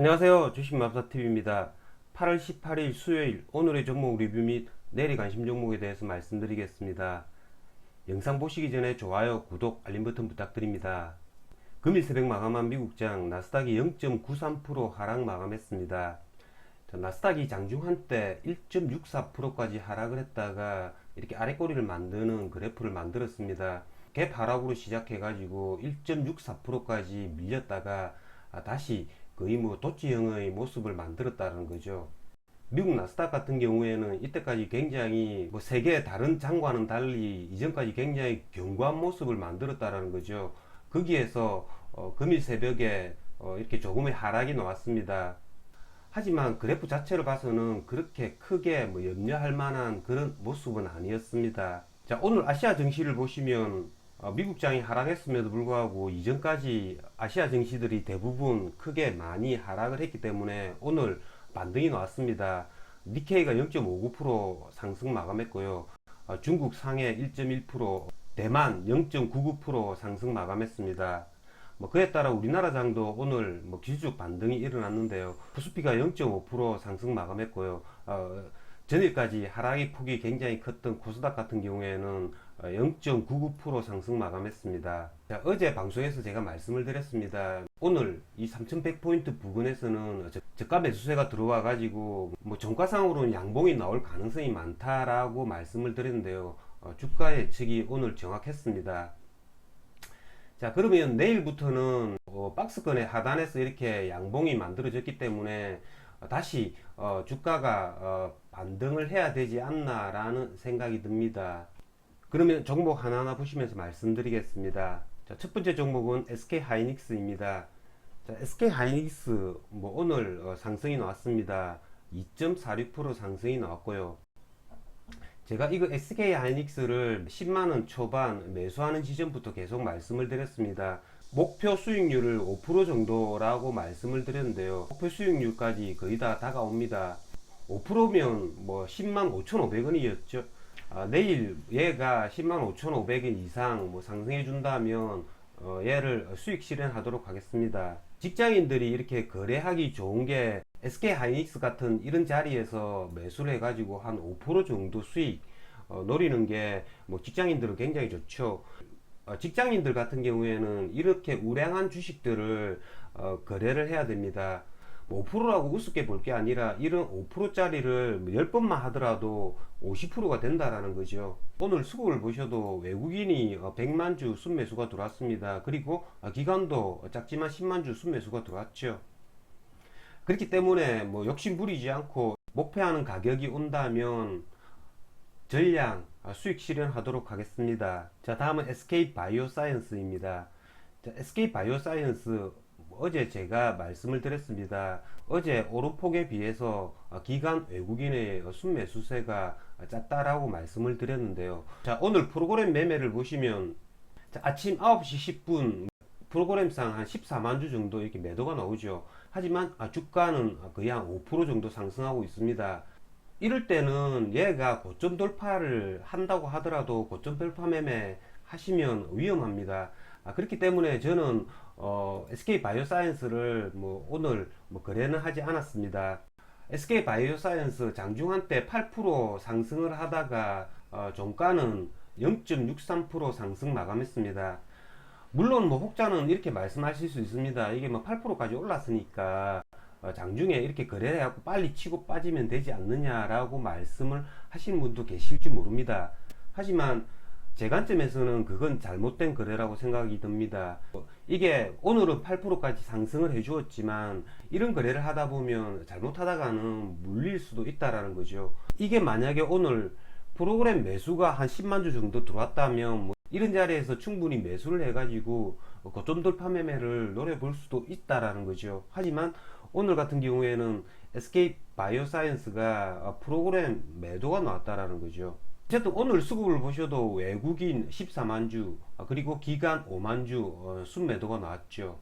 안녕하세요. 주식맘사TV입니다. 8월 18일 수요일 오늘의 종목 리뷰 및 내일의 관심 종목에 대해서 말씀드리겠습니다. 영상 보시기 전에 좋아요, 구독, 알림 버튼 부탁드립니다. 금일 새벽 마감한 미국장 나스닥이 0.93% 하락 마감했습니다. 자, 나스닥이 장중 한때 1.64%까지 하락을 했다가 이렇게 아래꼬리를 만드는 그래프를 만들었습니다. 갭 하락으로 시작해가지고 1.64%까지 밀렸다가 아, 다시 거의 뭐 도치형의 모습을 만들었다는 거죠. 미국 나스닥 같은 경우에는 이때까지 굉장히 뭐 세계 다른 장과는 달리 이전까지 굉장히 견고한 모습을 만들었다는 거죠. 거기에서 어, 금일 새벽에 어, 이렇게 조금의 하락이 나왔습니다. 하지만 그래프 자체를 봐서는 그렇게 크게 뭐 염려할 만한 그런 모습은 아니었습니다. 자, 오늘 아시아 증시를 보시면 어, 미국장이 하락했음에도 불구하고 이전까지 아시아 증시들이 대부분 크게 많이 하락을 했기 때문에 오늘 반등이 나왔습니다. 니케이가 0.59% 상승 마감했고요. 어, 중국 상해 1.1%, 대만 0.99% 상승 마감했습니다. 뭐 그에 따라 우리나라 장도 오늘 뭐 기술적 반등이 일어났는데요. 코스피가 0.5% 상승 마감했고요. 어, 전일까지 하락의 폭이 굉장히 컸던 코스닥 같은 경우에는 0.99% 상승 마감했습니다. 자, 어제 방송에서 제가 말씀을 드렸습니다. 오늘 이 3100포인트 부근에서는 저- 저가 매수세가 들어와 가지고 뭐 종가상으로는 양봉이 나올 가능성이 많다라고 말씀을 드렸는데요. 어, 주가 예측이 오늘 정확했습니다. 자 그러면 내일부터는 어, 박스권의 하단에서 이렇게 양봉이 만들어졌기 때문에 어, 다시 어, 주가가 어, 반등을 해야 되지 않나라는 생각이 듭니다. 그러면 종목 하나하나 보시면서 말씀드리겠습니다. 자, 첫 번째 종목은 SK 하이닉스입니다. 자, SK 하이닉스 뭐 오늘 어, 상승이 나왔습니다. 2.46% 상승이 나왔고요. 제가 이거 SK 하이닉스를 10만원 초반 매수하는 지점부터 계속 말씀을 드렸습니다. 목표 수익률을 5% 정도라고 말씀을 드렸는데요. 목표 수익률까지 거의 다 다가옵니다. 5%면 뭐 10만 5,500원이었죠. 아, 내일 얘가 10만 5,500원 이상 뭐 상승해 준다면 어, 얘를 수익 실현하도록 하겠습니다. 직장인들이 이렇게 거래하기 좋은 게 SK 하이닉스 같은 이런 자리에서 매수를 해가지고 한 5% 정도 수익 어, 노리는 게 뭐 직장인들은 굉장히 좋죠. 어, 직장인들 같은 경우에는 이렇게 우량한 주식들을 어, 거래를 해야 됩니다. 뭐 5%라고 우습게 볼 게 아니라 이런 5%짜리를 10번만 하더라도 50%가 된다라는 거죠. 오늘 수급을 보셔도 외국인이 어, 100만 주 순매수가 들어왔습니다. 그리고 어, 기관도 작지만 10만 주 순매수가 들어왔죠. 그렇기 때문에 뭐 욕심 부리지 않고 목표하는 가격이 온다면 전량 아, 수익 실현하도록 하겠습니다. 자, 다음은 SK 바이오사이언스입니다. 자, SK 바이오사이언스 어제 제가 말씀을 드렸습니다. 어제 오르폭에 비해서 어, 기간 외국인의 순매수세가 짰다라고 말씀을 드렸는데요. 자, 오늘 프로그램 매매를 보시면 자, 아침 9시 10분 프로그램상 한 14만 주 정도 이렇게 매도가 나오죠. 하지만 아, 주가는 거의 한 5% 정도 상승하고 있습니다. 이럴 때는 얘가 고점 돌파를 한다고 하더라도 고점 돌파 매매 하시면 위험합니다. 아, 그렇기 때문에 저는 어, SK 바이오사이언스를 뭐 오늘 뭐 거래는 하지 않았습니다. SK 바이오사이언스 장중한 때 8% 상승을 하다가 어, 종가는 0.63% 상승 마감했습니다. 물론 뭐 혹자는 이렇게 말씀하실 수 있습니다. 이게 뭐 8%까지 올랐으니까 어, 장중에 이렇게 거래해갖고 빨리 치고 빠지면 되지 않느냐라고 말씀을 하시는 분도 계실지 모릅니다. 하지만 제 관점에서는 그건 잘못된 거래라고 생각이 듭니다. 어, 이게 오늘은 8%까지 상승을 해주었지만 이런 거래를 하다 보면 잘못하다가는 물릴 수도 있다라는 거죠. 이게 만약에 오늘 프로그램 매수가 한 10만 주 정도 들어왔다면 뭐 이런 자리에서 충분히 매수를 해가지고 고점 돌파 매매를 노려볼 수도 있다라는 거죠. 하지만 오늘 같은 경우에는 SK 바이오사이언스가 프로그램 매도가 나왔다라는 거죠. 어쨌든 오늘 수급을 보셔도 외국인 14만 주 그리고 기간 5만 주 순매도가 나왔죠.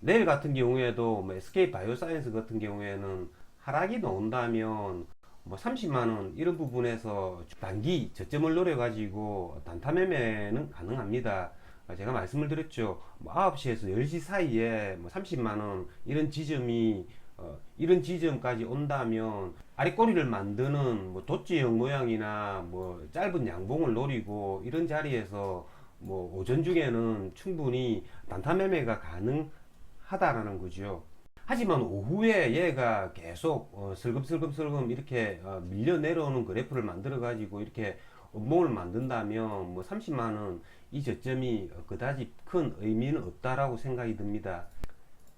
내일 같은 경우에도 뭐 SK 바이오사이언스 같은 경우에는 하락이 나온다면 뭐 30만 원 이런 부분에서 단기 저점을 노려 가지고 단타 매매는 가능합니다. 제가 말씀을 드렸죠. 뭐 9시에서 10시 사이에 뭐 30만 원 이런 지점이 어, 어, 이런 지점까지 온다면 아랫꼬리를 만드는 뭐 도치형 모양이나 뭐 짧은 양봉을 노리고 이런 자리에서 뭐 오전 중에는 충분히 단타 매매가 가능하다라는 거죠. 하지만 오후에 얘가 계속 어, 슬금슬금슬금 이렇게 어, 밀려 내려오는 그래프를 만들어 가지고 이렇게 업봉을 만든다면 뭐 30만 원 이 저점이 그다지 큰 의미는 없다라고 생각이 듭니다.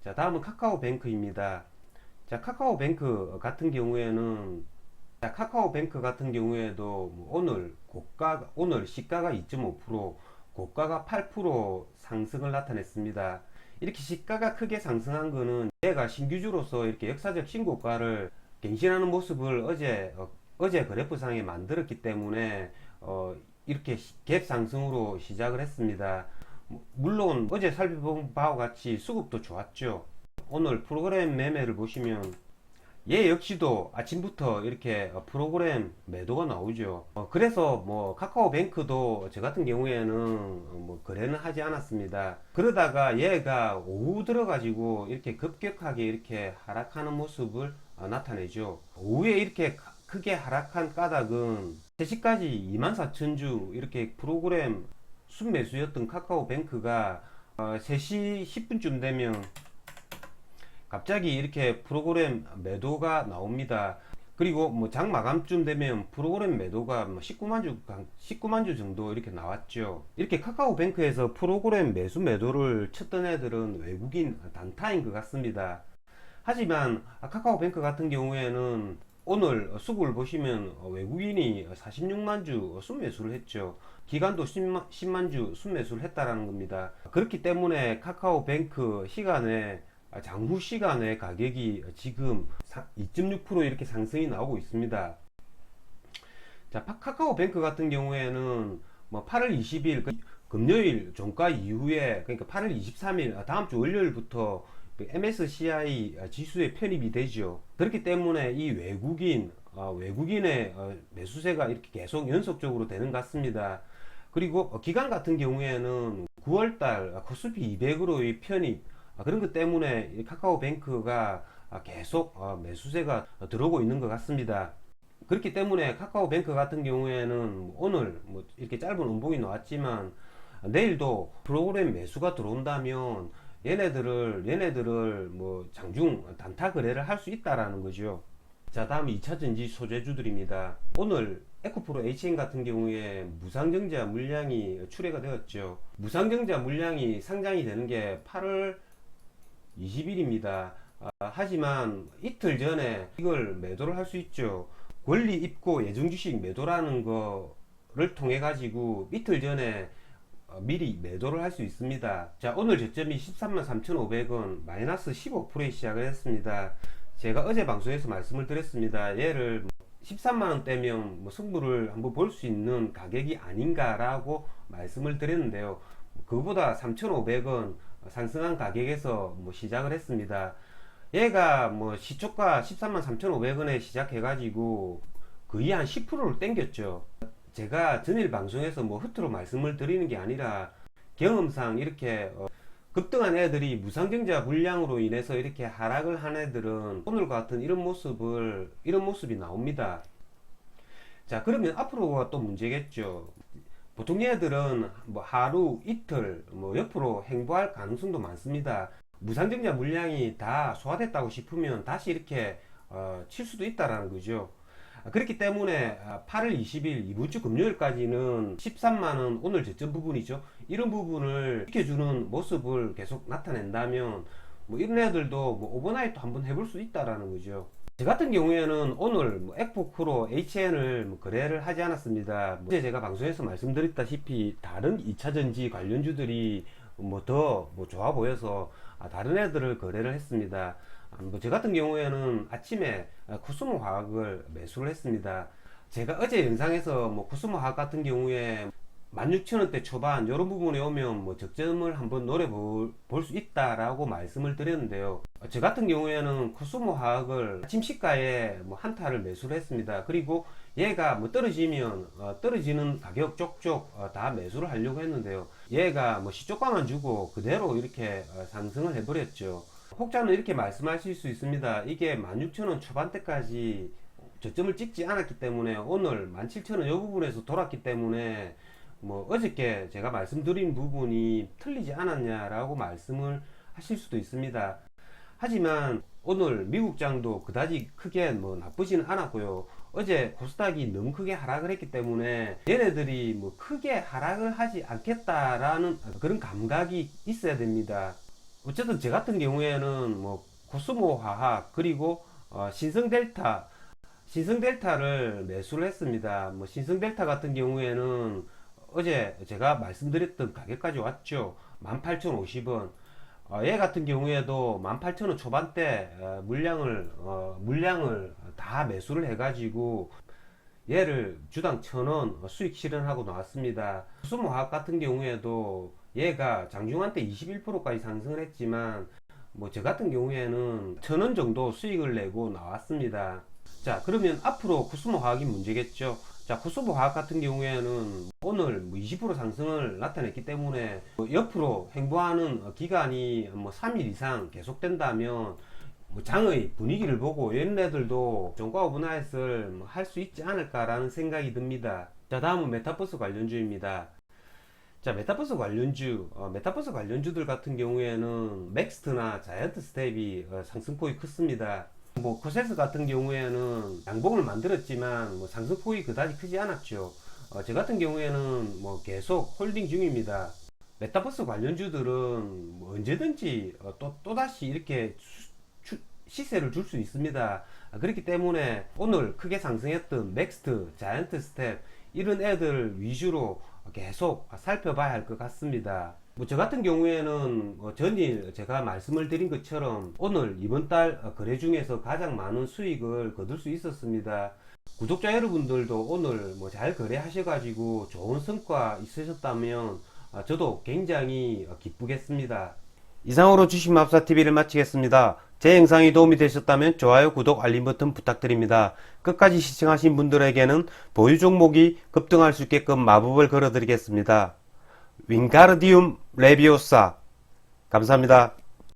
자, 다음은 카카오뱅크입니다. 자, 카카오뱅크 같은 경우에는 자, 카카오뱅크 같은 경우에도 뭐 오늘 고가 오늘 시가가 2.5% 고가가 8% 상승을 나타냈습니다. 이렇게 시가가 크게 상승한 거는 얘가 신규주로서 이렇게 역사적 신고가를 갱신하는 모습을 어제 어, 어제 그래프상에 만들었기 때문에 어, 이렇게 시- 갭 상승으로 시작을 했습니다. 뭐, 물론 어제 살펴본 바와 같이 수급도 좋았죠. 오늘 프로그램 매매를 보시면 얘 역시도 아침부터 이렇게 어, 프로그램 매도가 나오죠. 어, 그래서 뭐 카카오뱅크도 저 같은 경우에는 어, 뭐 거래는 하지 않았습니다. 그러다가 얘가 오후 들어가지고 이렇게 급격하게 이렇게 하락하는 모습을 어, 나타내죠. 오후에 이렇게 가- 크게 하락한 까닭은 3시까지 24,000주 이렇게 프로그램 순매수였던 카카오뱅크가 어, 3시 10분쯤 되면 갑자기 이렇게 프로그램 매도가 나옵니다. 그리고 뭐 장 마감쯤 되면 프로그램 매도가 뭐 19만 주, 19만 주 정도 이렇게 나왔죠. 이렇게 카카오뱅크에서 프로그램 매수 매도를 쳤던 애들은 외국인 단타인 것 같습니다. 하지만 카카오뱅크 같은 경우에는 오늘 수급을 보시면 외국인이 46만 주 순매수를 했죠. 기간도 10만, 10만 주 순매수를 했다라는 겁니다. 그렇기 때문에 카카오뱅크 시간에 아, 장후 시간에 가격이 지금 2.6% 이렇게 상승이 나오고 있습니다. 자, 파- 카카오뱅크 같은 경우에는 뭐 8월 20일 그 금요일 종가 이후에 그러니까 8월 23일 다음 주 월요일부터 그 MSCI 지수에 편입이 되죠. 그렇기 때문에 이 외국인 어, 외국인의 어, 매수세가 이렇게 계속 연속적으로 되는 것 같습니다. 그리고 어, 기간 같은 경우에는 9월달 코스피 200으로의 편입 아, 그런 것 때문에 이 카카오뱅크가 아, 계속 어, 매수세가 들어오고 있는 것 같습니다. 그렇기 때문에 카카오뱅크 같은 경우에는 오늘 뭐 이렇게 짧은 음봉이 나왔지만 내일도 프로그램 매수가 들어온다면 얘네들을 얘네들을 뭐 장중 단타 거래를 할 수 있다라는 거죠. 자, 다음 2차 전지 소재주들입니다. 오늘 에코프로 HN 같은 경우에 무상증자 물량이 출회가 되었죠. 무상증자 물량이 상장이 되는 게 8월 20일입니다. 하지만 이틀 전에 이걸 매도를 할 수 있죠. 권리 입고 예정 주식 매도라는 거를 통해 가지고 이틀 전에 어, 미리 매도를 할 수 있습니다. 자, 오늘 저점이 13만 3,500원 마이너스 15%에 시작을 했습니다. 제가 어제 방송에서 말씀을 드렸습니다. 얘를 13만 원대면 뭐 승부를 한번 볼 수 있는 가격이 아닌가라고 말씀을 드렸는데요. 그보다 3,500원 상승한 가격에서 뭐 시작을 했습니다. 얘가 뭐 시초가 13만 3,500원에 시작해가지고 거의 한 10%를 땡겼죠. 제가 전일 방송에서 뭐 흐트로 말씀을 드리는 게 아니라 경험상 이렇게 어, 급등한 애들이 무상증자 물량으로 인해서 이렇게 하락을 한 애들은 오늘 같은 이런 모습을 이런 모습이 나옵니다. 자 그러면 앞으로가 또 문제겠죠. 보통 얘들은 뭐 하루 이틀 뭐 옆으로 행보할 가능성도 많습니다. 무상증자 물량이 다 소화됐다고 싶으면 다시 이렇게 어, 칠 수도 있다라는 거죠. 아, 그렇기 때문에 아, 8월 20일 이번 주 금요일까지는 13만원 오늘 저점 부분이죠. 이런 부분을 지켜주는 모습을 계속 나타낸다면 뭐 이런 애들도 뭐 오버나이트 한번 해볼 수 있다라는 거죠. 저 같은 경우에는 오늘 뭐 액포크로 HN을 뭐 거래를 하지 않았습니다. 어제 제가 방송에서 말씀드렸다시피 다른 2차전지 관련주들이 뭐 더뭐 좋아 보여서 아, 다른 애들을 거래를 했습니다. 아, 뭐저 같은 경우에는 아침에 아, 코스모 화학을 매수를 했습니다. 제가 어제 영상에서 뭐 코스모 화학 같은 경우에 16,000원대 초반 이런 부분에 오면 뭐 적점을 한번 노려볼 수 있다라고 말씀을 드렸는데요. 어, 저 같은 경우에는 코스모 화학을 아침 시가에 뭐 한타를 매수를 했습니다. 그리고 얘가 뭐 떨어지면 어, 떨어지는 가격 쪽쪽 어, 다 매수를 하려고 했는데요. 얘가 뭐 시초가만 주고 그대로 이렇게 어, 상승을 해버렸죠. 혹자는 이렇게 말씀하실 수 있습니다. 이게 16,000원 초반대까지 저점을 찍지 않았기 때문에 오늘 17,000원 요 부분에서 돌았기 때문에 뭐 어저께 제가 말씀드린 부분이 틀리지 않았냐라고 말씀을 하실 수도 있습니다. 하지만 오늘 미국장도 그다지 크게 뭐 나쁘지는 않았고요. 어제 코스닥이 너무 크게 하락을 했기 때문에 얘네들이 뭐 크게 하락을 하지 않겠다라는 그런 감각이 있어야 됩니다. 어쨌든 제 같은 경우에는 뭐 코스모 화학 그리고 어, 신성 델타 신성 델타를 매수를 했습니다. 뭐 신성 델타 같은 경우에는 어제 제가 말씀드렸던 가격까지 왔죠. 18,050원. 어, 얘 같은 경우에도 18,000원 초반대 어, 물량을 어, 물량을 다 매수를 해가지고 얘를 주당 1,000원 수익 실현하고 나왔습니다. 수모화학 같은 경우에도 얘가 장중한 때 21%까지 상승을 했지만 뭐 저 같은 경우에는 1,000원 정도 수익을 내고 나왔습니다. 자 그러면 앞으로 코스모 화학이 문제겠죠. 자 코스모 화학 같은 경우에는 오늘 뭐 20% 상승을 나타냈기 때문에 뭐 옆으로 행보하는 기간이 뭐 3일 이상 계속된다면 뭐 장의 분위기를 보고 얘네들도 종가 오브나잇을 뭐 할수 있지 않을까라는 생각이 듭니다. 자 다음은 메타버스 관련주입니다. 자 메타버스 관련주 어, 메타버스 관련주들 같은 경우에는 맥스트나 자이언트 스텝이 어, 상승폭이 컸습니다. 뭐 코세스 같은 경우에는 양봉을 만들었지만 뭐 상승폭이 그다지 크지 않았죠. 어, 저 같은 경우에는 뭐 계속 홀딩 중입니다. 메타버스 관련주들은 뭐 언제든지 어, 또 또다시 이렇게 수- 추- 시세를 줄 수 있습니다. 아, 그렇기 때문에 오늘 크게 상승했던 넥스트, 자이언트 스텝 이런 애들 위주로 계속 살펴봐야 할 것 같습니다. 뭐 저 같은 경우에는 뭐 전일 제가 말씀을 드린 것처럼 오늘 이번 달 거래 중에서 가장 많은 수익을 거둘 수 있었습니다. 구독자 여러분들도 오늘 뭐 잘 거래하셔가지고 좋은 성과 있으셨다면 아, 저도 굉장히 어, 기쁘겠습니다. 이상으로 주식맙사 TV를 마치겠습니다. 제 영상이 도움이 되셨다면 좋아요, 구독, 알림 버튼 부탁드립니다. 끝까지 시청하신 분들에게는 보유 종목이 급등할 수 있게끔 마법을 걸어드리겠습니다. 윙가르디움 레비오사 감사합니다.